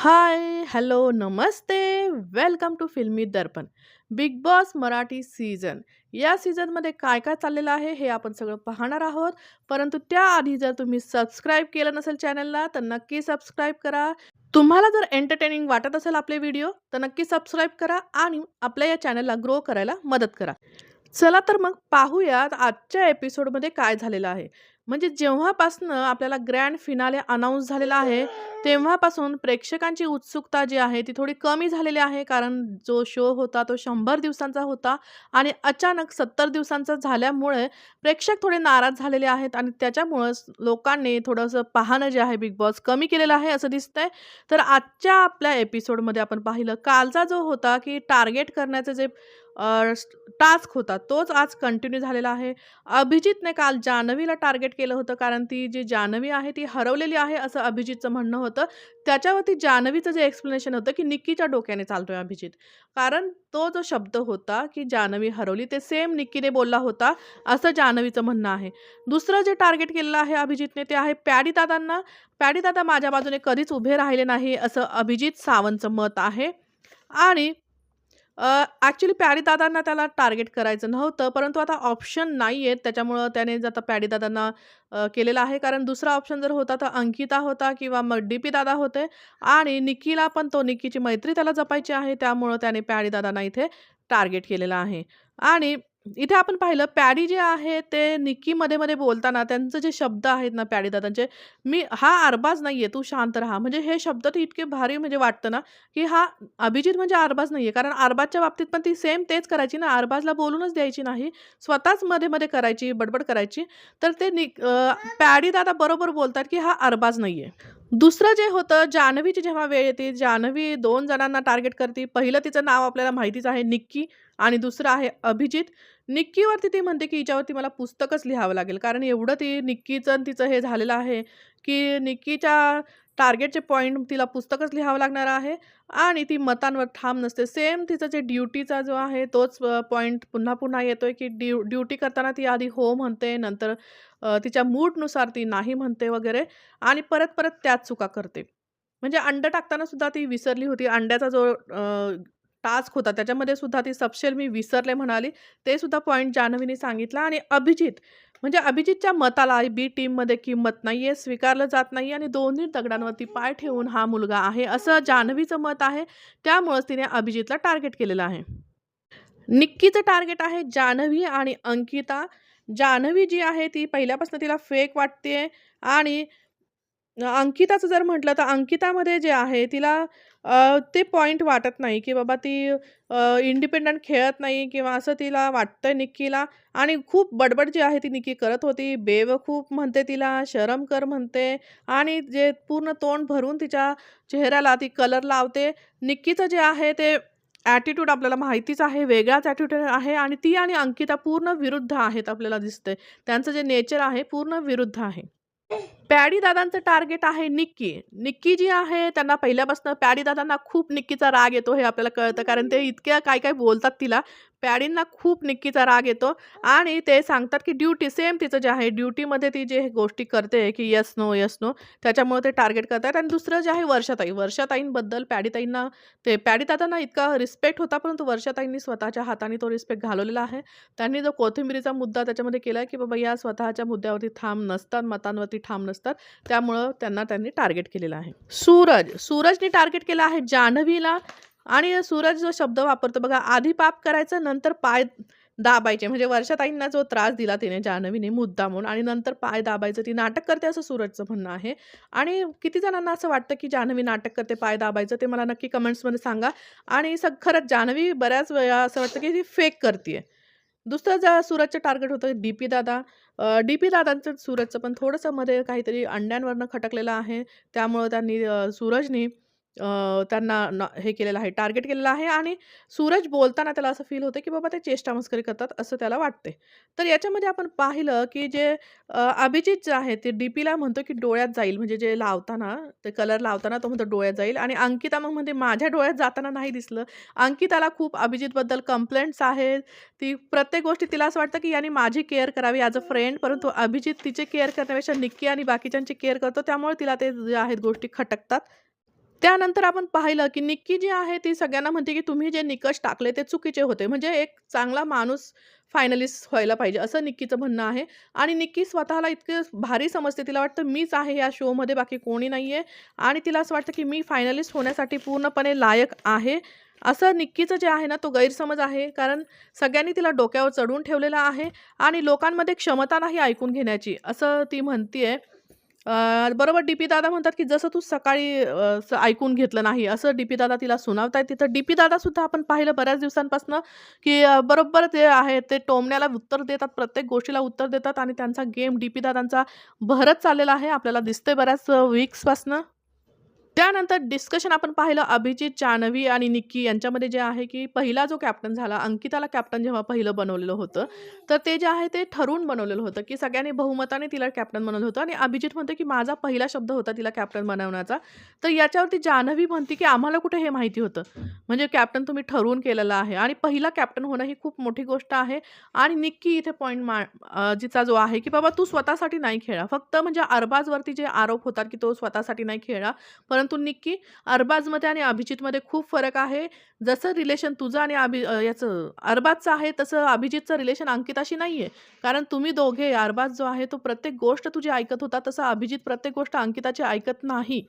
High, hello, Namaste. Welcome to filmy Darpan. Bigg Boss Marathi season. या सीझनमध्ये काय-काय चाललेलं आहे, हे आपण सगळं पाहणार आहोत. परंतु त्याआधी जर तुम्ही सबस्क्राईब केलं नसेल चॅनलला, तर नक्की सबस्क्राईब करा. तुम्हाला जर एंटरटेनिंग वाटत असेल आपले व्हिडिओ, तर नक्की सबस्क्राईब करा आणि आपल्या या चॅनलला ग्रो करायला मदत करा. चला तर मग पाहूयात आजच्या एपिसोडमध्ये काय झालेलं आहे. म्हणजे जेव्हापासनं आपल्याला ग्रँड फिनाले अनाऊन्स झालेला आहे, तेव्हापासून प्रेक्षकांची उत्सुकता जी आहे ती थोडी कमी झालेली आहे. कारण जो शो होता तो शंभर दिवसांचा होता आणि अचानक 70 दिवसांचा झाल्यामुळे प्रेक्षक थोडे नाराज झालेले आहेत आणि त्याच्यामुळंच लोकांनी थोडंसं पाहणं जे आहे बिग बॉस कमी केलेलं आहे असं दिसतंय. तर आजच्या आपल्या एपिसोडमध्ये आपण पाहिलं कालचा जो होता की टार्गेट करण्याचं जे टास्क होता तोच आज कंटिन्यू झालेला आहे. अभिजितने काल जान्हवीला टार्गेट केलं होतं कारण ती जी जान्हवी आहे ती हरवलेली आहे असं अभिजितचं म्हणणं होतं. त्याच्यावरती जान्हवीचं जे एक्सप्लेनेशन होतं की निक्कीच्या डोक्याने चालतोय अभिजित. कारण तो जो शब्द होता की जान्हवी हरवली ते सेम निक्कीने बोलला होता असं जान्हवीचं म्हणणं आहे. दुसरं जे टार्गेट केलेलं आहे अभिजितने ते आहे पॅडी दादांना. पॅडी दादा माझ्या बाजूने कधीच उभे राहिले नाही असं अभिजित सावंतचं मत आहे. आणि ॲक्च्युली पॅडीदादांना त्याला टार्गेट करायचं नव्हतं, परंतु आता ऑप्शन नाही आहेत त्याच्यामुळं त्याने आता पॅडीदादांना केलेलं आहे. कारण दुसरा ऑप्शन जर होता तर अंकिता होता किंवा मग डी-पी दादा होते आणि निकीला पण तो निक्कीची मैत्री त्याला जपायची आहे. त्यामुळं त्याने पॅडीदादांना इथे टार्गेट केलेलं आहे. आणि इथे आपण पाहिलं पॅडी जे आहे ते निक्की मध्ये-मध्ये बोलताना त्यांचे जे शब्द आहेत ना पॅडी दादांचे, "मी हा अरबाज आहे तू शांत राहा." म्हणजे हे शब्द तर इतके भारी म्हणजे वाटतं ना, की हा अभिजित म्हणजे अरबाज आहे कारण अरबाजच्या बाबतीत पण ती सेम तेच करायची ना, अरबाजला बोलूनच द्यायची नाही. स्वतःच मध्ये-मध्ये करायची, बडबड करायची. तर ते निक पॅडी दादा बरोबर बोलतात की हा अरबाज आहे दुसरं जे होतं जान्हवीची जेव्हा वेळ येते, जान्हवी दोन जणांना टार्गेट करते. पहिलं तिचं नाव आपल्याला माहितीच आहे निक्की आणि दुसरं आहे अभिजित. निक्कीवरती ती म्हणते की हिच्यावरती मला पुस्तकच लिहावं लागेल. कारण एवढं ती निक्कीचं तिचं हे झालेलं आहे की निक्कीच्या टार्गेटचे पॉईंट तिला पुस्तकच लिहावं लागणार आहे आणि ती मतांवर ठाम नसते. सेम तिचं जे ड्युटीचा जो आहे तोच पॉईंट पुन्हा पुन्हा येतो आहे की ड्यू ड्युटी करताना ती आधी हो म्हणते, नंतर तिच्या मूडनुसार ती नाही म्हणते वगैरे आणि परत-परत त्याच चुका करते. म्हणजे अंडं टाकताना सुद्धा ती विसरली होती. अंड्याचा जो टास्क होता त्याच्यामध्ये सुद्धा ती सपशेल मी विसरले म्हणाली. ते सुद्धा पॉईंट जान्हवीने सांगितला आणि अभिजित म्हणजे अभिजितच्या मताला बी टीममध्ये किंमत नाही आहे स्वीकारलं जात नाही आणि दोन्ही दगडांवरती पाय ठेवून हा मुलगा आहे असं जान्हवीचं मत आहे. त्यामुळेच तिने अभिजितला टार्गेट केलेलं आहे. निक्कीचं टार्गेट आहे जान्हवी आणि अंकिता. जान्हवी जी आहे ती पहिल्यापासून तिला फेक वाटते आणि अंकिताचं जर म्हटलं तर अंकितामध्ये जे आहे तिला ते पॉईंट वाटत नाही की बाबा ती इंडिपेंडंट खेळत नाही किंवा असं तिला वाटतंय निक्कीला आणि खूप बडबड जी आहे ती निक्की करत होती. बेवकूफ म्हणते तिला, शरम कर म्हणते आणि जे पूर्ण तोंड भरून तिच्या चेहऱ्याला ती कलर लावते. निक्कीचं जे आहे ते ॲटिट्यूड आपल्याला माहितीच आहे. वेगळाच ॲटिट्यूड आहे आणि ती आणि अंकिता पूर्ण विरुद्ध आहेत आपल्याला दिसतंय. त्यांचं जे नेचर आहे पूर्ण विरुद्ध आहे. पॅडी दादांचं टार्गेट आहे निक्की. निक्की जी आहे त्यांना पहिल्यापासून पॅडी दादांना खूप निक्कीचा राग येतो हे आपल्याला कळतं. कारण ते इतक्या काय-काय बोलतात तिला. पॅडींना खूप निक्कीचा राग येतो आणि ते सांगतात की ड्युटी सेम तिचं जे आहे ड्युटीमध्ये ती जे गोष्टी करते की यस नो, यस नो त्याच्यामुळे ते टार्गेट करतात आणि दुसरं जे आहे वर्षाताई. वर्षाताईंबद्दल पॅडीताईंना ते पॅडीदादांना इतका रिस्पेक्ट होता परंतु वर्षाताईंनी स्वतःच्या हाताने तो रिस्पेक्ट घालवलेला आहे. त्यांनी जो कोथिंबिरीचा मुद्दा त्याच्यामध्ये केला की बाबा या स्वतःच्या मुद्द्यावरती ठाम नसतात, मतांवरती ठाम नसतात. त्यामुळं त्यांना त्यांनी टार्गेट केलेलं आहे. सूरज. सूरजने टार्गेट केलं आहे जान्हवीला आणि सूरज जो शब्द वापरतो बघा, आधी पाप करायचं नंतर पाय दाबायचे. म्हणजे वर्षाताईंना जो त्रास दिला तिने जान्हवीने मुद्दामून आणि नंतर पाय दाबायचं. ती नाटक करते असं सूरजचं म्हणणं आहे. आणि किती जणांना असं वाटतं की जान्हवी नाटक करते पाय दाबायचं ते मला नक्की कमेंट्समध्ये सांगा. आणि स खरंच जान्हवी बऱ्याच वेळा असं वाटतं की ती फेक करतीये. दुसरं ज्या सूरजचं टार्गेट होतं D P Dada. D P दादांचं सूरजचं पण थोडंसं मध्ये काहीतरी अंड्यांवरनं खटकलेलं आहे. त्यामुळं त्यांनी सूरजनी त्यांना न हे केलेलं आहे, टार्गेट केलेलं आहे आणि सूरज बोलताना त्याला असं फील होतं की बाबा ते चेष्टा-मस्करी करतात असं त्याला वाटते. तर याच्यामध्ये आपण पाहिलं की जे अभिजित जे आहे ते डी-पीला म्हणतो की डोळ्यात जाईल म्हणजे जे लावताना ते कलर लावताना तो म्हणतो डोळ्यात जाईल आणि अंकिता मग म्हणते माझ्या डोळ्यात जाताना नाही दिसलं. अंकिताला खूप अभिजितबद्दल कंप्लेंट्स आहेत. ती प्रत्येक गोष्टी तिला असं वाटतं की याने माझी केअर करावी ॲज अ फ्रेंड परंतु अभिजित तिचे केअर करण्यापेक्षा निक्की आणि बाकीच्यांची केअर करतो. त्यामुळे तिला ते जे आहेत गोष्टी खटकतात. त्यानंतर आपण पाहिलं, की निक्की जी आहे ती सगळ्यांना म्हणते, की तुम्ही जे निकष टाकले ते चुकीचे होते. म्हणजे एक चांगला माणूस फायनलिस्ट व्हायला पाहिजे, असं निक्कीचं म्हणणं आहे. आणि निक्की स्वतःला इतकं भारी समजते. तिला वाटतं मीच आहे या शोमध्ये बाकी कोणी नाहीये आणि तिला असं वाटतं, की मी फायनलिस्ट होण्यासाठी पूर्णपणे लायक आहे. असं निक्कीचं जे आहे ना, तो गैरसमज आहे. कारण सगळ्यांनी तिला डोक्यावर चढून ठेवलेलं आहे आणि लोकांमध्ये क्षमता नाही ऐकून घेण्याची, असं ती म्हणती आहे बरोबर डी-पी दादा म्हणतात, की जसं तू सकाळी असं ऐकून घेतलं नाही, असं डी-पी दादा तिला सुनावताय तिथं डी-पी दादासुद्धा आपण पाहिलं बऱ्याच दिवसांपासून की बरोबर ते आहे ते टोमण्याला उत्तर देतात, प्रत्येक गोष्टीला उत्तर देतात आणि त्यांचा गेम डी-पी दादांचा भरत चाललेला आहे. आपल्याला दिसतंय बऱ्याच वीक्सपासनं. त्यानंतर डिस्कशन आपण पाहिलं अभिजित, जान्हवी आणि निक्की यांच्यामध्ये जे आहे, की पहिला जो कॅप्टन झाला, अंकिताला कॅप्टन जेव्हा पहिलं बनवलेलं होतं, तर ते जे आहे ते ठरवून बनवलेलं होतं, की सगळ्यांनी बहुमताने तिला कॅप्टन बनवलं होतं आणि अभिजित म्हणतो, की माझा पहिला शब्द होता तिला कॅप्टन बनवण्याचा. तर याच्यावरती जान्हवी म्हणते, की आम्हाला कुठे हे माहिती होतं. म्हणजे कॅप्टन तुम्ही ठरवून केलेलं आहे आणि पहिला कॅप्टन होणं ही खूप मोठी गोष्ट आहे आणि निक्की इथे पॉईंट मा जिचा जो आहे, की बाबा तू स्वतःसाठी नाही खेळा फक्त म्हणजे अरबाजवरती जे आरोप होतात, की तो स्वतःसाठी नाही खेळा परंतु निक्की अरबाजमध्ये आणि अभिजितमध्ये खूप फरक आहे. जसं रिलेशन तुझं आणि अभि याचं अरबाजचं आहे, तसं अभिजितचं रिलेशन अंकिताशी नाही आहे कारण तुम्ही दोघे अरबाज जो आहे, तो प्रत्येक गोष्ट तुझी ऐकत होता, तसं अभिजित प्रत्येक गोष्ट अंकिताची ऐकत नाही.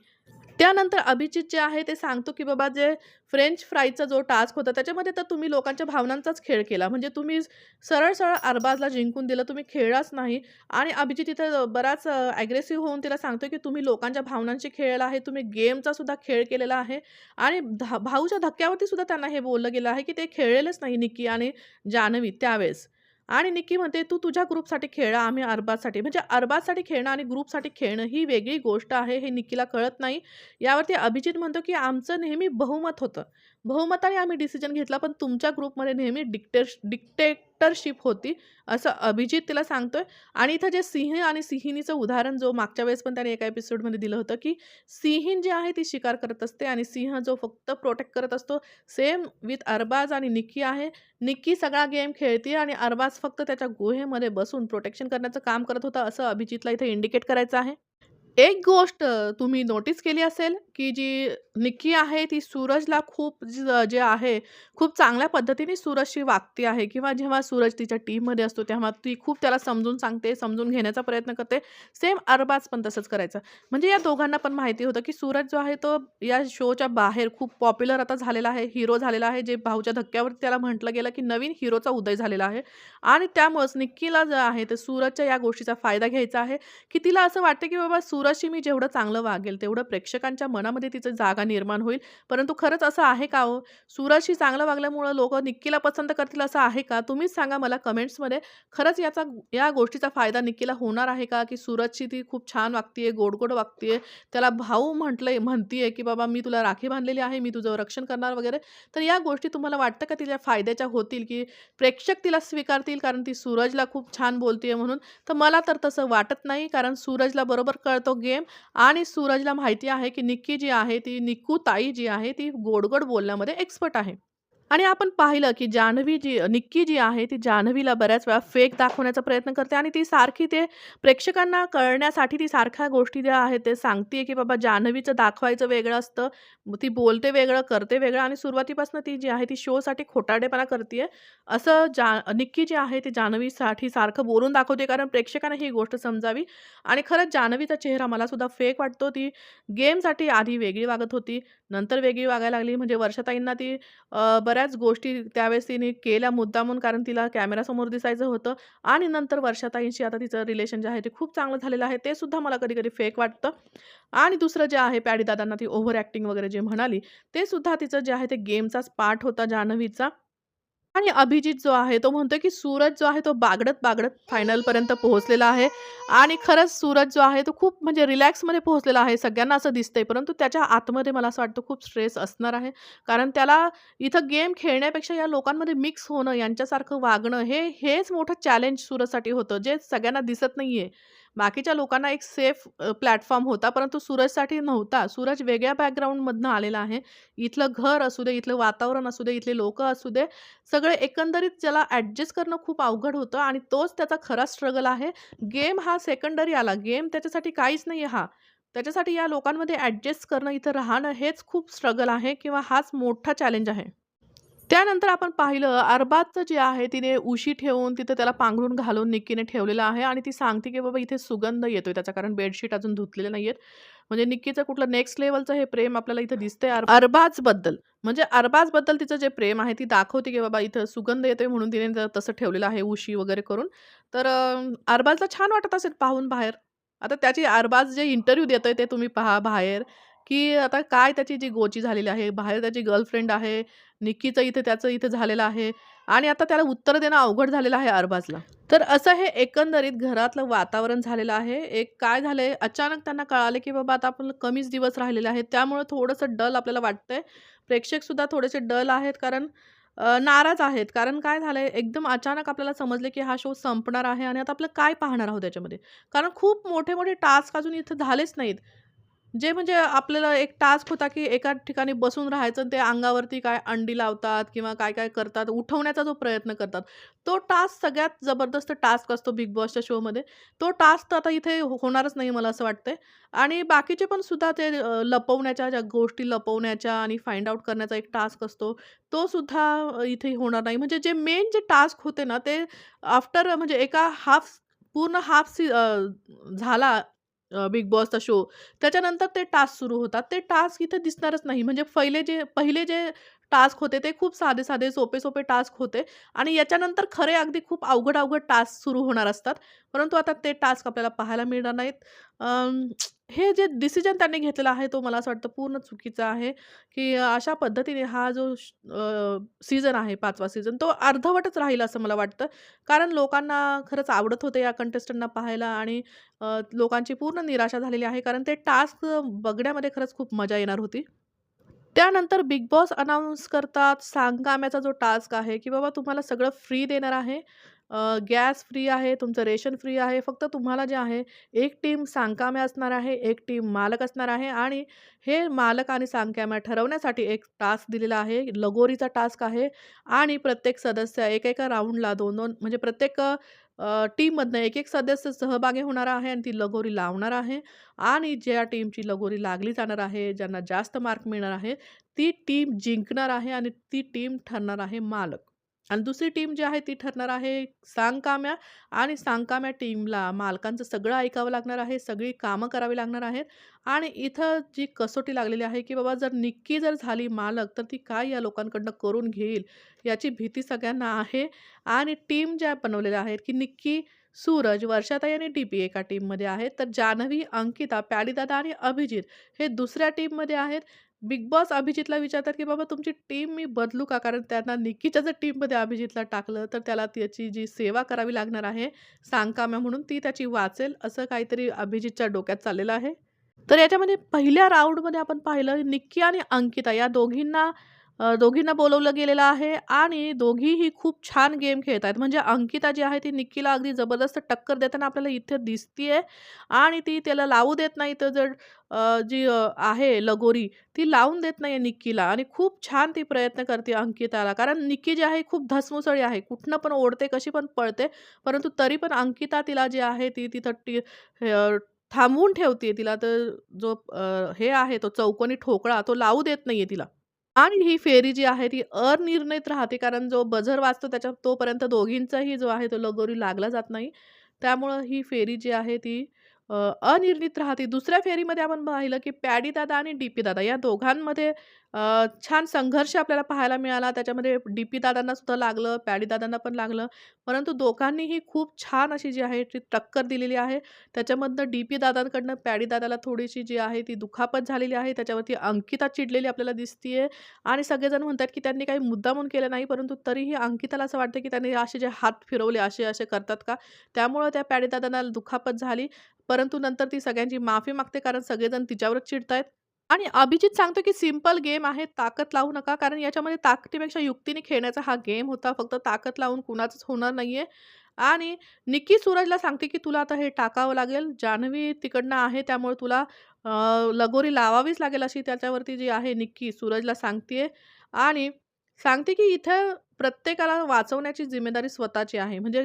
त्यानंतर अभिजित जे आहे ते सांगतो, की बाबा जे फ्रेंच फ्राईजचा जो टास्क होता, त्याच्यामध्ये तर तुम्ही लोकांच्या भावनांचाच खेळ केला. म्हणजे तुम्ही सरळ-सरळ अरबाजला जिंकून दिलं, तुम्ही खेळलाच नाही आणि अभिजित इथं बराच ॲग्रेसिव्ह होऊन तिला सांगतो की तुम्ही लोकांच्या भावनांशी खेळला आहे, तुम्ही गेमचा सुद्धा खेळ केलेला आहे आणि धा भाऊच्या धक्क्यावरती सुद्धा त्यांना हे बोललं गेलं आहे, की ते खेळलेलंच नाही निक्की आणि जान्हवी त्यावेळेस. आणि निक्की म्हणते, "तू तुझ्या ग्रुपसाठी खेळ आम्ही अरबाजसाठी." म्हणजे अरबाजसाठी खेळणं आणि ग्रुपसाठी खेळणं ही वेगळी गोष्ट आहे, हे निकीला कळत नाही. यावरती अभिजित म्हणतो, की "आमचं नेहमी बहुमत होतं. बहुमताने आम्ही डिसिजन घेतला, पण तुमच्या ग्रुपमध्ये नेहमी डिक्टेश डिक्टेटरशिप होती." असं अभिजित तिला सांगतोय आणि इथं जे सिंह आणि सिंहिणीचं उदाहरण जो मागच्या वेळेस पण त्याने एका एपिसोडमध्ये दिलं होतं, की सिंहीण जी आहे ती शिकार करत असते आणि सिंह जो फक्त प्रोटेक्ट करत असतो. सेम विथ अरबाज आणि निक्की आहे. निक्की सगळा गेम खेळते आणि अरबाज फक्त त्याच्या गुहेमध्ये बसून प्रोटेक्शन करण्याचं काम करत होता, असं अभिजितला इथे इंडिकेट करायचं आहे. एक गोष्ट तुम्ही नोटीस केली असेल, की जी निक्की आहे ती सूरजला खूप ज जे आहे, खूप चांगल्या पद्धतीने सूरजशी वागते आहे किंवा जेव्हा सूरज तिच्या टीममध्ये असतो, तेव्हा ती खूप त्याला समजून सांगते, समजून घेण्याचा प्रयत्न करते. सेम अरबाज पण तसंच करायचा. म्हणजे या दोघांना पण माहिती होतं, की सूरज जो आहे तो या शोच्या बाहेर खूप पॉप्युलर आता झालेला आहे, हिरो झालेला आहे. जे भाऊच्या धक्क्यावरती त्याला म्हटलं गेलं, की नवीन हिरोचा उदय झालेला आहे आणि त्यामुळेच निक्कीला जो आहे तर सूरजच्या या गोष्टीचा फायदा घ्यायचा आहे, की तिला असं वाटतं, की बाबा सूरजशी मी जेवढं चांगलं वागेल, तेवढं प्रेक्षकांच्या मनामध्ये तिचं जागा निर्माण होईल. परंतु खरंच असं आहे का हो? सूरजशी चांगलं वागल्यामुळं लोक निक्कीला पसंत करतील असं आहे का? तुम्हीच सांगा मला कमेंट्समध्ये. खरंच याचा या गोष्टीचा फायदा निक्कीला होणार आहे का? की सूरजची ती खूप छान वागतीये, गोड-गोड वागतीये, त्याला भाऊ म्हटलंय म्हणतीये, की "बाबा मी तुला राखी बांधलेली आहे, मी तुझं रक्षण करणार" वगैरे. तर या गोष्टी तुम्हाला वाटतं का तिच्या फायद्याच्या होतील, की प्रेक्षक तिला स्वीकारतील कारण ती सूरजला खूप छान बोलतीये म्हणून? तर मला तर तसं वाटत नाही. कारण सूरजला बरोबर कळतो गेम आणि सूरजला माहिती आहे, की निक्की जी आहे ती निकू ताई जी आहे ती गोड-गोड बोलण्यामध्ये एक्सपर्ट आहे. आणि आपण पाहिलं, की जान्हवी जी निक्की जी आहे ती जान्हवीला बऱ्याच वेळा फेक दाखवण्याचा प्रयत्न करते आणि ती सारखी ते प्रेक्षकांना कळण्यासाठी ती सारख्या गोष्टी ज्या आहेत ते सांगते की बाबा जान्हवीचं दाखवायचं वेगळं असतं. ती बोलते वेगळं, करते वेगळं आणि सुरुवातीपासून ती जी आहे ती शोसाठी खोटाडेपणा करते असं जा निक्की जी आहे ती जान्हवीसाठी सारखं बोलून दाखवते कारण प्रेक्षकांना ही गोष्ट समजावी आणि खरंच जान्हवीचा चेहरा मला सुद्धा फेक वाटतो. ती गेमसाठी आधी वेगळी वागत होती, नंतर वेगळी वागायला लागली. म्हणजे वर्षाताईंना ती बऱ्या बऱ्याच गोष्टी त्यावेळेस तिने केल्या मुद्दामून कारण तिला कॅमेरासमोर दिसायचं होतं आणि नंतर वर्षाताईंशी आता तिचं रिलेशन जे आहे ते खूप चांगलं झालेलं आहे. ते सुद्धा मला कधी-कधी फेक वाटतं. आणि दुसरं जे आहे पॅडी दादांना ती ओव्हर ॲक्टिंग वगैरे जे म्हणाली, ते सुद्धा तिचं जे आहे ते गेमचाच पार्ट होता जान्हवीचा. आणि अभिजित जो आहे तो म्हणतोय, की सूरज जो आहे तो बागडत-बागडत फायनलपर्यंत पोहोचलेला आहे आणि खरंच सूरज जो आहे तो खूप म्हणजे रिलॅक्समध्ये पोहोचलेला आहे. सगळ्यांना असं दिसतंय. परंतु त्याच्या आतमध्ये मला असं वाटतं खूप स्ट्रेस असणार आहे. कारण त्याला इथं गेम खेळण्यापेक्षा या लोकांमध्ये मिक्स होणं, यांच्यासारखं वागणं हे हेच मोठं चॅलेंज सूरजसाठी होतं, जे सगळ्यांना दिसत नाहीये. बाकीच्या लोकांना एक सेफ प्लॅटफॉर्म होता, परंतु सूरजसाठी नव्हता. सूरज वेगळ्या बॅकग्राऊंडमधनं आलेला आहे. इथलं घर असू दे, इथलं वातावरण असू दे, इथले लोक असू दे, सगळे एकंदरीत त्याला ॲडजस्ट करणं खूप अवघड होतं आणि तोच त्याचा खरा स्ट्रगल आहे. गेम हा सेकंडरी आला. गेम त्याच्यासाठी काहीच नाही हा. त्याच्यासाठी या लोकांमध्ये ॲडजस्ट करणं, इथं राहणं हेच खूप स्ट्रगल आहे किंवा हाच मोठा चॅलेंज आहे. त्यानंतर आपण पाहिलं अरबाजचं जे आहे तिने उशी ठेवून तिथं त्याला पांघरून घालून निक्कीने ठेवलेलं आहे आणि ती सांगते की बाबा इथे सुगंध येतोय त्याचा कारण बेडशीट अजून धुतलेले नाहीयेत. म्हणजे निक्कीचं कुठलं नेक्स्ट लेवलचं हे प्रेम आपल्याला इथं दिसतंय अर अरबाजबद्दल. म्हणजे अरबाजबद्दल तिचं जे प्रेम आहे ती दाखवते की बाबा इथं सुगंध येतोय म्हणून तिने तसं ठेवलेलं आहे उशी वगैरे करून. तर अरबाजला छान वाटत असेल पाहून बाहेर. आता त्याची अरबाज जे इंटरव्ह्यू देतोय ते तुम्ही पहा बाहेर, की आता काय त्याची जी गोची झालेली आहे. बाहेर त्याची गर्लफ्रेंड आहे. निक्कीचं इथे त्याचं इथे झालेलं आहे आणि आता त्याला उत्तर देणं अवघड झालेलं आहे अरबाजला. तर असं हे एकंदरीत घरातलं वातावरण झालेलं आहे. एक काय झालंय अचानक त्यांना कळाले की बाबा आता आपण कमीच दिवस राहिलेले आहेत. त्यामुळे थोडंसं डल आपल्याला वाटतंय. प्रेक्षकसुद्धा थोडेसे डल आहेत कारण नाराज आहेत. कारण काय झालंय एकदम अचानक आपल्याला समजले की हा शो संपणार आहे आणि आता आपलं काय पाहणार आहोत त्याच्यामध्ये कारण खूप मोठे-मोठे टास्क अजून इथं झालेच नाहीत. जे म्हणजे आपल्याला एक टास्क होता की एका ठिकाणी बसून राहायचं आणि ते अंगावरती काय अंडी लावतात किंवा काय-काय करतात, उठवण्याचा जो प्रयत्न करतात. तो टास्क सगळ्यात जबरदस्त टास्क असतो बिग बॉसच्या शोमध्ये. तो टास्क तर आता इथे हो, होणारच नाही मला असं वाटतंय. आणि बाकीचे पण सुद्धा ते लपवण्याच्या ज्या गोष्टी लपवण्याच्या आणि फाइंड आउट करण्याचा एक टास्क असतो. तो सुद्धा इथे होणार नाही. म्हणजे जे मेन जे टास्क होते ना ते आफ्टर म्हणजे एका हाफ पूर्ण हाफ सी झाला बिग बॉसचा शो. त्याच्यानंतर ते टास्क सुरू होतात. ते टास्क इथे दिसणारच नाही. म्हणजे पहिले जे पहिले जे टास्क होते ते खूप साधे-साधे, सोपे-सोपे टास्क होते आणि याच्यानंतर खरे अगदी खूप अवघड-अवघड टास्क सुरू होणार असतात. परंतु आता ते टास्क आपल्याला पाहायला मिळणार नाहीत. हे जे डिसिजन त्यांनी घेतलेला आहे तो मला असं वाटतं पूर्ण चुकीचा आहे, की अशा पद्धतीने हा जो श सीझन आहे पाचवा सीझन तो अर्धवटच राहील असं मला वाटतं. कारण लोकांना खरंच आवडत होते या कंटेस्टंटना पाहायला आणि लोकांची पूर्ण निराशा झालेली आहे. कारण ते टास्क बघण्यामध्ये खरंच खूप मजा येणार होती. त्यानंतर बिग बॉस अनाउन्स करतात सांगाम्याचा जो टास्क आहे, की बाबा तुम्हाला सगळं फ्री देणार आहे. गॅस फ्री आहे, तुमचं रेशन फ्री आहे. फक्त तुम्हाला जे आहे एक टीम सांगकाम्या असणार आहे, एक टीम मालक असणार आहे आणि हे मालक आणि सांगकाम्या ठरवण्यासाठी एक टास्क दिलेला आहे. लगोरीचा टास्क आहे आणि प्रत्येक सदस्य एकेका राऊंडला दोन दोन म्हणजे प्रत्येक टीममधनं एक-एक सदस्य सहभागी होणार आहे आणि ती लगोरी लावणार आहे आणि ज्या टीमची लगोरी लागली जाणार आहे, ज्यांना जास्त मार्क मिळणार आहे, ती टीम जिंकणार आहे आणि ती टीम ठरणार आहे मालक. आणि दुसरी टीम जी आहे ती ठरणार आहे सांगकाम्या आणि सांगकाम्या टीमला मालकांचं सगळं ऐकावं लागणार आहे. सगळी कामं करावी लागणार आहेत आणि इथं जी कसोटी लागलेली आहे, की बाबा जर निक्की जर झाली मालक, तर ती काय या लोकांकडनं करून घेईल याची भीती सगळ्यांना आहे आणि टीम ज्या बनवलेल्या आहेत, की निक्की, सूरज, वर्षाताई आणि डी-पी एका टीममध्ये आहेत. तर जान्हवी, अंकिता, प्याडीदादा आणि अभिजित हे दुसऱ्या टीममध्ये आहेत. बिग बॉस अभिजितला विचारतात, की "बाबा तुमची टीम मी बदलू का?" कारण त्यांना निक्कीच्या जर टीममध्ये अभिजितला टाकलं, तर त्याला त्याची जी सेवा करावी लागणार आहे सांगकाम्या म्हणून ती त्याची वाचेल, असं काहीतरी अभिजितच्या डोक्यात चाललेलं आहे. तर याच्यामध्ये पहिल्या राऊंडमध्ये आपण पाहिलं निक्की आणि अंकिता या दोघींना दोघींना बोलवलं गेलेलं आहे आणि दोघीही खूप छान गेम खेळत आहेत. म्हणजे अंकिता जी आहे ती निक्कीला अगदी जबरदस्त टक्कर देताना आपल्याला इथे दिसतीये आणि ती त्याला लावू देत नाही. तर जर जी आहे लगोरी ती लावून देत नाहीये निक्कीला आणि खूप छान ती प्रयत्न करते अंकिताला. कारण निक्की जी आहे खूप धसमुसळी आहे. कुठनं पण ओढते, कशी पण पळते. परंतु तरी पण अंकिता तिला जी आहे ती तिथं टी थांबवून ठेवते. तिला तर जो हे आहे तो चौकोनी ठोकळा तो लावू देत नाहीये तिला. आणि ही फेरी जी आहे ती अनिर्णित राहते. कारण जो बझर वाजतो त्याच्या तोपर्यंत दोघींचाही जो आहे तो लगोरी लागला जात नाही. त्यामुळं ही फेरी जी आहे ती अनिर्णित राहते. दुसऱ्या फेरीमध्ये आपण पाहिलं, की प्याडीदादा आणि डी-पी दादा या दोघांमध्ये छान संघर्ष आपल्याला पाहायला मिळाला. त्याच्यामध्ये डी-पी दादांना सुद्धा लागलं, प्याडीदादांना पण लागलं. परंतु दोघांनीही खूप छान अशी जी आहे ती टक्कर दिलेली आहे. त्याच्यामधनं डी-पी दादांकडनं प्याडीदादाला थोडीशी जी आहे ती दुखापत झालेली आहे. त्याच्यावरती अंकिता चिडलेली आपल्याला दिसतीये आणि सगळेजण म्हणतात, की त्यांनी काही मुद्दामहून केला नाही. परंतु तरीही अंकिताला असं वाटतं, की त्यांनी असे जे हात फिरवले असे-असे करतात का? त्यामुळं त्या प्याडीदादांना दुखापत झाली. परंतु नंतर ती सगळ्यांची माफी मागते कारण सगळेजण तिच्यावरच चिडतायत. आणि अभिजित सांगतो, की सिंपल गेम आहे. ताकद लावू नका. कारण याच्यामध्ये ताकदीपेक्षा युक्तीने खेळण्याचा हा गेम होता. फक्त ताकद लावून कुणाचंच होणार नाही आहे आणि निक्की सूरजला सांगते, की तुला आता हे टाकावं लागेल. जान्हवी तिकडनं आहे त्यामुळे तुला लगोरी लावावीच लागेल अशी त्याच्यावरती जी आहे निक्की सूरजला सांगते आणि सांगते, की इथं प्रत्येकाला वाचवण्याची जिम्मेदारी स्वतःची आहे. म्हणजे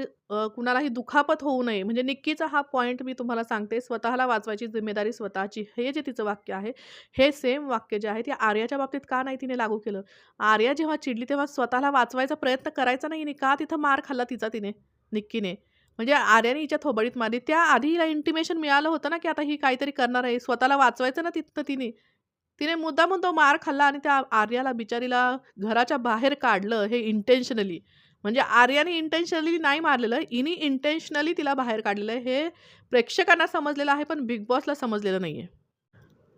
कुणालाही दुखापत होऊ नये. म्हणजे निक्कीचा हा पॉईंट मी तुम्हाला सांगते, स्वतःला वाचवायची जिम्मेदारी स्वतःची. हे जे तिचं वाक्य आहे, हे सेम वाक्य जे आहे, ते आर्याच्या बाबतीत का नाही तिने लागू केलं? आर्या जेव्हा चिडली तेव्हा स्वतःला वाचवायचा प्रयत्न करायचा नाही का तिथं मार खाल्ला तिचा तिने, निक्कीने? म्हणजे आर्याने हिच्या थोबडीत मारली. त्याआधी हिला इंटिमेशन मिळालं होतं ना, की आता ही काहीतरी करणार आहे. स्वतःला वाचवायचं ना तिथनं तिने. तिने मुद्दामून तो मार खाल्ला आणि त्या आर्याला बिचारीला घराच्या बाहेर काढलं हे इंटेन्शनली. म्हणजे आर्याने इंटेन्शनली नाही मारलेलं, इनी इंटेन्शनली तिला बाहेर काढलेलं आहे. हे प्रेक्षकांना समजलेलं आहे, पण बिग बॉसला समजलेलं नाही आहे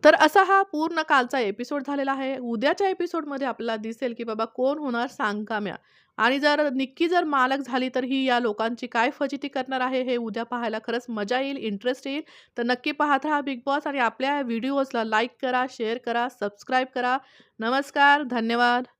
तर असा हा पूर्ण कालचा एपिसोड झालेला आहे. उद्याच्या एपिसोडमध्ये आपल्याला दिसेल, की बाबा कोण होणार सांगकाम्या आणि जर निक्की जर मालक झाली, तर ही या लोकांची काय फजिती करणार आहे, हे उद्या पाहायला खरंच मजा येईल, इंटरेस्ट येईल. तर नक्की पाहत राहा बिग बॉस आणि आपल्या व्हिडिओजला लाईक करा, शेअर करा, सबस्क्राईब करा. नमस्कार, धन्यवाद.